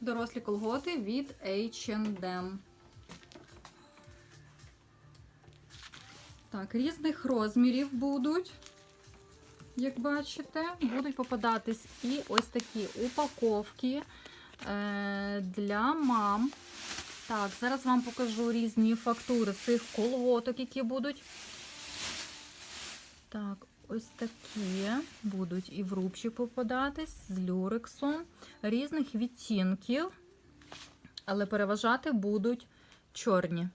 Дорослі колготи від H&M. Так, різних розмірів будуть. Як бачите, будуть попадатись і ось такі упаковки е, для мам. Так, зараз вам покажу різні фактури цих колготок, які будуть. Так, ось такі будуть і в рубчик попадатись з люрексом різних відтінків, але переважати будуть чорні.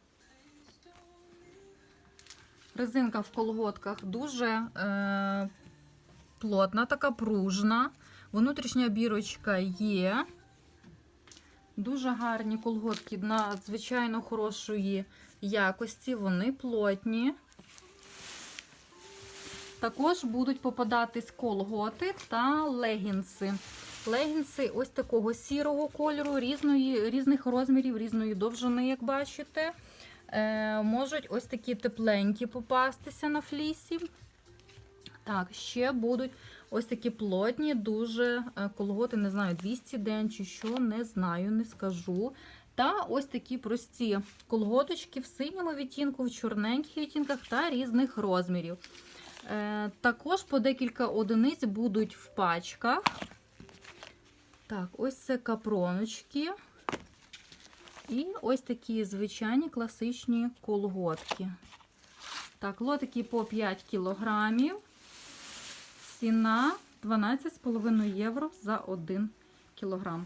Резинка в колготках дуже е, плотна, така пружна. Внутрішня бірочка є. Дуже гарні колготки надзвичайно хорошої якості, вони плотні. Також будуть попадатись колготи та легінси. Легінси ось такого сірого кольору, різної, різних розмірів, різної довжини, як бачите. Е, можуть ось такі тепленькі попастися на флісі. Так, ще будуть ось такі плотні, дуже е, колготи, не знаю, 200 ден чи що, не знаю, не скажу. Та ось такі прості колготочки в синьому відтінку, в чорненьких відтінках та різних розмірів. Е, також по декілька одиниць будуть в пачках. Так, ось це капроночки. І ось такі звичайні класичні колготки. Так, лотики по 5 кілограмів. Ціна 12,5 євро за 1 кілограм.